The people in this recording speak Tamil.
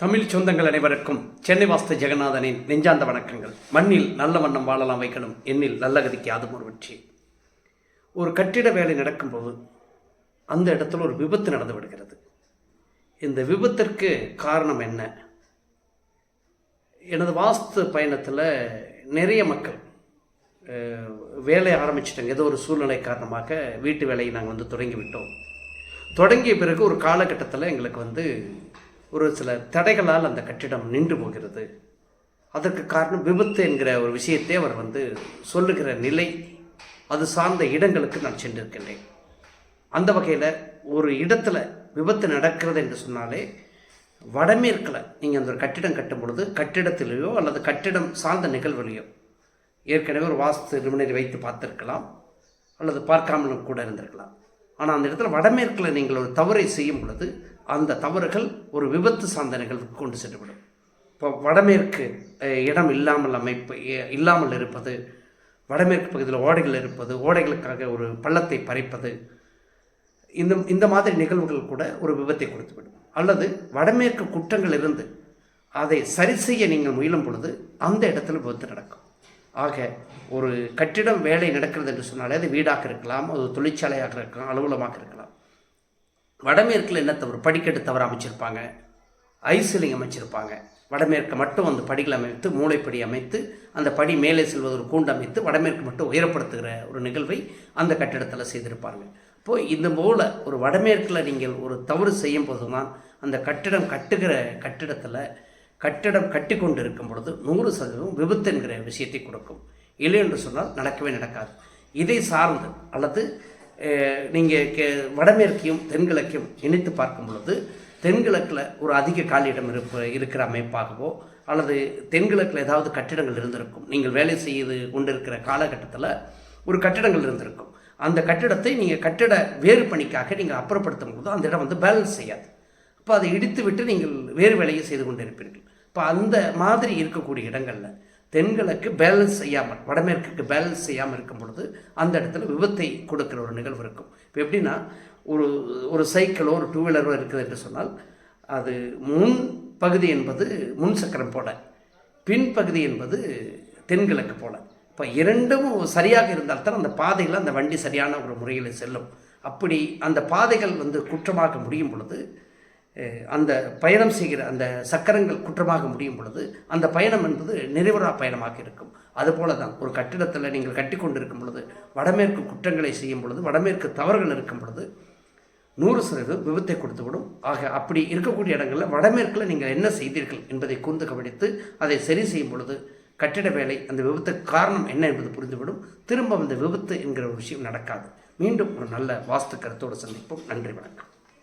தமிழ் சொந்தங்கள் அனைவருக்கும் சென்னை வாஸ்து ஜெகநாதனின் நெஞ்சாந்த வணக்கங்கள். மண்ணில் நல்ல வண்ணம் வாழலாம் வைக்கணும். எண்ணில் நல்ல கதிக்கு அதுவும் ஒரு வெற்றி. ஒரு கட்டிட வேலை நடக்கும்போது அந்த இடத்துல ஒரு விபத்து நடந்து விடுகிறது. இந்த விபத்திற்கு காரணம் என்ன? எனது வாஸ்து பயணத்தில் நிறைய மக்கள் வேலை வேலையை ஆரம்பிச்சிட்டாங்க. ஏதோ ஒரு சூழ்நிலை காரணமாக வீட்டு வேலையை நாங்கள் வந்து தொடங்கி விட்டோம் தொடங்கிய பிறகு ஒரு காலகட்டத்தில் எங்களுக்கு வந்து ஒரு சில தடைகளால் அந்த கட்டிடம் நின்று போகிறது. அதற்கு காரணம் விபத்து என்கிற ஒரு விஷயத்தை அவர் வந்து சொல்லுகிற நிலை அது சார்ந்த இடங்களுக்கு நான் சென்றிருக்கின்றேன். அந்த வகையில் ஒரு இடத்துல விபத்து நடக்கிறது என்று சொன்னாலே வடமேற்கில் நீங்கள் அந்த ஒரு கட்டிடம் கட்டும் பொழுது கட்டிடத்திலேயோ அல்லது கட்டிடம் சார்ந்த நிகழ்வுலையோ ஏற்கனவே ஒரு வாஸ்து நிபுணரை வைத்து பார்த்துருக்கலாம் அல்லது பார்க்காமலும் கூட இருந்திருக்கலாம். ஆனால் அந்த இடத்துல வடமேற்கில் நீங்கள் ஒரு தவறை செய்யும் பொழுது அந்த தவறுகள் ஒரு விபத்து சார்ந்த நிகழ்வுக்கு கொண்டு சென்றுவிடும். இப்போ வடமேற்கு இடம் இல்லாமல் அமைப்பு இல்லாமல் இருப்பது வடமேற்கு பகுதியில் ஓடைகள் இருப்பது ஓடைகளுக்காக ஒரு பள்ளத்தை பறிப்பது இந்த இந்த மாதிரி நிகழ்வுகள் கூட ஒரு விபத்தை கொடுத்துவிடும். அல்லது வடமேற்கு குற்றங்கள் இருந்து அதை சரி செய்ய நீங்கள் முயலும் பொழுது அந்த இடத்துல விபத்து நடக்கும். ஆக ஒரு கட்டிடம் வேலை நடக்கிறது என்று சொன்னாலே அது வீடாக இருக்கலாம் அது தொழிற்சாலையாக இருக்கலாம் அலுவலமாக இருக்கலாம். வடமேற்கில் என்ன தவறு? படிக்கட்டு தவறு அமைச்சிருப்பாங்க. ஐசிலிங் அமைச்சிருப்பாங்க. வடமேற்கு மட்டும் அந்த படிகள் அமைத்து மூளைப்படி அமைத்து அந்த படி மேலே செல்வது ஒரு கூண்டு அமைத்து வடமேற்கு மட்டும் உயரப்படுத்துகிற ஒரு நிகழ்வை அந்த கட்டிடத்தில் செய்திருப்பாங்க இப்போது இந்த போல ஒரு வடமேற்கில் நீங்கள் ஒரு தவறு செய்யும் போது தான் அந்த கட்டிடம் கட்டுகிற கட்டிடத்தில் கட்டிடம் கட்டி கொண்டு இருக்கும் பொழுது நூறு சதவீதம் விபத்து என்கிற விஷயத்தை கொடுக்கும். இல்லை என்று சொன்னால் நடக்கவே நடக்காது. இதை சார்ந்து அல்லது நீங்கள் கே வடமேற்கையும் தென்கிழக்கையும் இணைத்து பார்க்கும் பொழுது தென்கிழக்கில் ஒரு அதிக காலியிடம் இருப்ப இருக்கிற அமைப்பாகவோ அல்லது தென்கிழக்கில் ஏதாவது கட்டிடங்கள் இருந்திருக்கும். நீங்கள் வேலை செய்து கொண்டிருக்கிற காலகட்டத்தில் ஒரு கட்டிடங்கள் இருந்திருக்கும். அந்த கட்டிடத்தை நீங்கள் கட்டிட வேறு பணிக்காக நீங்கள் அப்புறப்படுத்தும் போது அந்த இடம் வந்து பேலன்ஸ் செய்யாது. அப்போ அதை இடித்து விட்டு நீங்கள் வேறு வேலையை செய்து கொண்டிருப்பீர்கள். இப்போ அந்த மாதிரி இருக்கக்கூடிய இடங்களில் தென்கிழக்கு பேலன்ஸ் செய்யாமல் வடமேற்குக்கு பேலன்ஸ் செய்யாமல் இருக்கும் பொழுது அந்த இடத்துல விபத்தை கொடுக்கிற ஒரு நிகழ்வு இருக்கும். இப்போ எப்படின்னா ஒரு ஒரு சைக்கிளோ ஒரு டூ வீலரோ இருக்குது என்று சொன்னால் அது முன் பகுதி என்பது முன் சக்கரம் போல பின்பகுதி என்பது தென்கிழக்கு போல. இப்போ இரண்டும் சரியாக இருந்தால்தான் அந்த பாதையில் அந்த வண்டி சரியான ஒரு முறையில் செல்லும். அப்படி அந்த பாதைகள் வந்து குற்றமாக முடியும் பொழுது அந்த பயணம் செய்கிற அந்த சக்கரங்கள் குற்றமாக முடியும் பொழுது அந்த பயணம் என்பது நிறைவுறா பயணமாக இருக்கும். அதுபோல தான் ஒரு கட்டிடத்தில் நீங்கள் கட்டி கொண்டிருக்கும் பொழுது வடமேற்கு குற்றங்களை செய்யும் பொழுது வடமேற்கு தவறுகள் இருக்கும் பொழுது நூறு சதவீதம் விபத்தை கொடுத்துவிடும். ஆக அப்படி இருக்கக்கூடிய இடங்களில் வடமேற்கில் நீங்கள் என்ன செய்தீர்கள் என்பதை கூர்ந்து கவனித்து அதை சரி செய்யும் பொழுது கட்டிட வேலை அந்த விபத்துக்கு காரணம் என்ன என்பது புரிந்துவிடும். திரும்ப அந்த விபத்து என்கிற ஒரு விஷயம் நடக்காது. மீண்டும் ஒரு நல்ல வாஸ்து கருத்தோடு சந்திப்போம். நன்றி வணக்கம்.